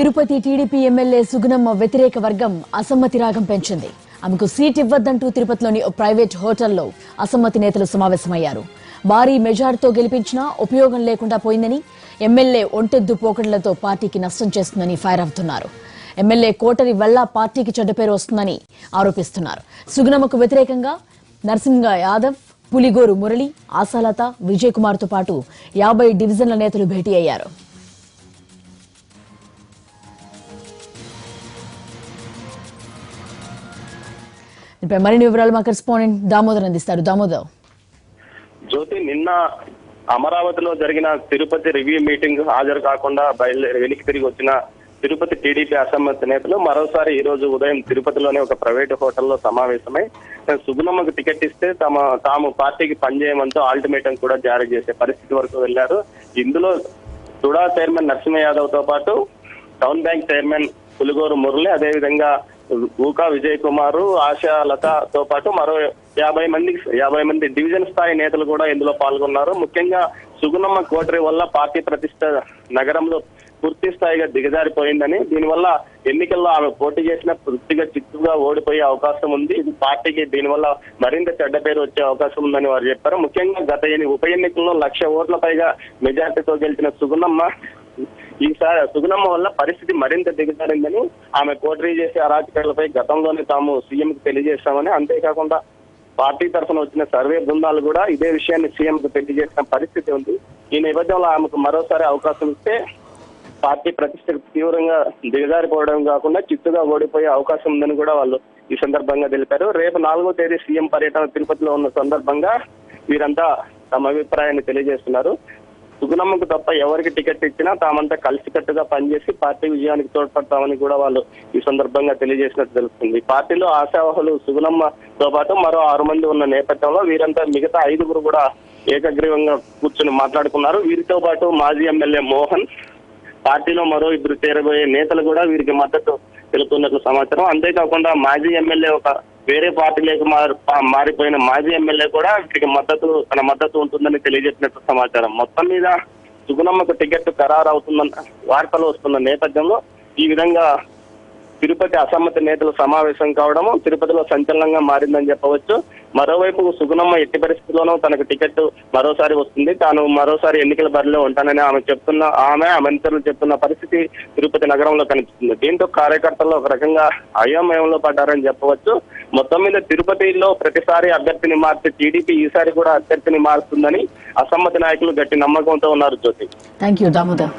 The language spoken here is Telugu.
తిరుపతి టీడీపీ ఎమ్మెల్యే సుగుణమ్మ వ్యతిరేక వర్గం అసమ్మతి రాగం పెంచింది. ఆమెకు సీట్ ఇవ్వద్దంటూ తిరుపతిలోని ఓ ప్రైవేట్ హోటల్లో అసమ్మతి నేతలు సమావేశమయ్యారు. భారీ మెజార్టీతో గెలిపించినా ఉపయోగం లేకుండా పోయిందని ఎమ్మెల్యే ఒంటెద్దు పోకడలతో పార్టీకి నష్టం చేస్తుందని ఫైర్ అవుతున్నారు. ఎమ్మెల్యే కోటరి వల్ల పార్టీకి చెడ్డ పేరు వస్తుందని ఆరోపిస్తున్నారు. సుగుణమ్మకు వ్యతిరేకంగా నరసింహ యాదవ్ పులిగోరు మురళి ఆశాలత విజయ్ కుమార్తో పాటు యాభై డివిజన్ల నేతలు భేటీ అయ్యారు. దీనిపై మరిన్ని వివరాలు మా కరెస్పాండెంట్ దామోదర్ అందిస్తారు? దామోదర్. జ్యోతి నిన్న అమరావతిలో జరిగిన తిరుపతి రివ్యూ మీటింగ్ హాజరు కాకుండా బయలుదేరి వెనక్కి తిరిగి వచ్చిన తిరుపతి టీడీపీ అసమ్మతి నేతలు మరోసారి ఈ రోజు ఉదయం తిరుపతిలోని ఒక ప్రైవేట్ హోటల్లో సమావేశమై సుగుణమ్మకు టికెట్ ఇస్తే తమ తాము పార్టీకి పనిచేయమంటూ ఆల్టిమేటం కూడా జారీ చేసే పరిస్థితి వరకు వెళ్ళారు ఇందులో తుడా చైర్మన్ నరసింహ యాదవ్తో పాటు town bank chairman Puligoru Murali అదేవిధంగా ఊకా విజయ్ కుమార్ ఆశా లతతో పాటు మరో యాభై మంది యాభై మంది డివిజన్ స్థాయి నేతలు కూడా ఇందులో పాల్గొన్నారు. ముఖ్యంగా సుగుణమ్మ కోటరీ వల్ల పార్టీ ప్రతిష్ట నగరంలో పూర్తి స్థాయిగా దిగజారిపోయిందని దీనివల్ల ఎన్నికల్లో ఆమె పోటీ చేసిన పూర్తిగా చిత్తుగా ఓడిపోయే అవకాశం ఉంది. ఇది పార్టీకి దీనివల్ల మరింత చెడ్డ పేరు వచ్చే అవకాశం ఉందని వారు చెప్పారు. ముఖ్యంగా గత ఉప ఎన్నికల్లో లక్ష ఓట్ల పైగా మెజార్టీతో గెలిచిన సుగుణమ్మ ఈసారి సుగుణమ్మ వల్ల పరిస్థితి మరింత దిగజారిందని ఆమె కోటరీ చేసే అరాచకాలపై గతంలోనే తాము సీఎం కు తెలియజేశామని అంతేకాకుండా పార్టీ తరఫున వచ్చిన సర్వే బృందాలు కూడా ఇదే విషయాన్ని సీఎం కు తెలియజేసిన పరిస్థితి ఉంది. ఈ నేపథ్యంలో ఆమెకు మరోసారి అవకాశం ఇస్తే పార్టీ ప్రతిష్ట తీవ్రంగా దిగజారిపోవడం కాకుండా చిత్తుగా ఓడిపోయే అవకాశం ఉందని కూడా వాళ్ళు ఈ సందర్భంగా తెలిపారు. రేపు నాలుగో తేదీ సీఎం పర్యటన తిరుపతిలో ఉన్న సందర్భంగా వీరంతా తమ అభిప్రాయాన్ని తెలియజేస్తున్నారు. సుగుణమ్మకు తప్ప ఎవరికి టికెట్ ఇచ్చినా తామంతా కలిసికట్టుగా పనిచేసి పార్టీ విజయానికి తోడ్పడతామని కూడా వాళ్ళు ఈ సందర్భంగా తెలియజేసినట్టు తెలుస్తుంది. పార్టీలో ఆశావహులు సుగుణమ్మతో పాటు మరో ఆరు మంది ఉన్న నేపథ్యంలో వీరంతా మిగతా ఐదుగురు కూడా ఏకగ్రీవంగా కూర్చొని మాట్లాడుకున్నారు. వీరితో పాటు మాజీ ఎమ్మెల్యే మోహన్ పార్టీలో మరో ఇద్దరు చేరబోయే నేతలు కూడా వీరికి మద్దతు తెలుపుతున్నట్లు సమాచారం. అంతేకాకుండా మాజీ ఎమ్మెల్యే ఒక వేరే పార్టీలకు మారి మారిపోయిన మాజీ ఎమ్మెల్యే కూడా వీరికి మద్దతు తన మద్దతు ఉంటుందని తెలియజేసినట్టు సమాచారం. మొత్తం మీద సుగుణమ్మకు టికెట్ ఖరారు అవుతుందన్న వార్తలు వస్తున్న నేపథ్యంలో ఈ విధంగా తిరుపతి అసమ్మతి నేతలు సమావేశం కావడము తిరుపతిలో సంచలనంగా మారిందని చెప్పవచ్చు. మరోవైపు సుగుణమ్మ ఎట్టి పరిస్థితుల్లోనూ తనకు టికెట్ మరోసారి వస్తుంది. తాను మరోసారి ఎన్నికల బరిలో ఉంటానని ఆమె చెప్తున్న ఆమె ఆమె మంత్రులు చెప్తున్న పరిస్థితి తిరుపతి నగరంలో కనిపిస్తుంది. దీంతో కార్యకర్తలు ఒక రకంగా అయోమయంలో పడ్డారని చెప్పవచ్చు. మొత్తం మీద తిరుపతిలో ప్రతిసారి అభ్యర్థిని మార్చి టీడీపీ ఈసారి కూడా అభ్యర్థిని మారుస్తుందని అసమ్మతి నాయకులు గట్టి నమ్మకంతో ఉన్నారు జ్యోతి. Thank you Damodar.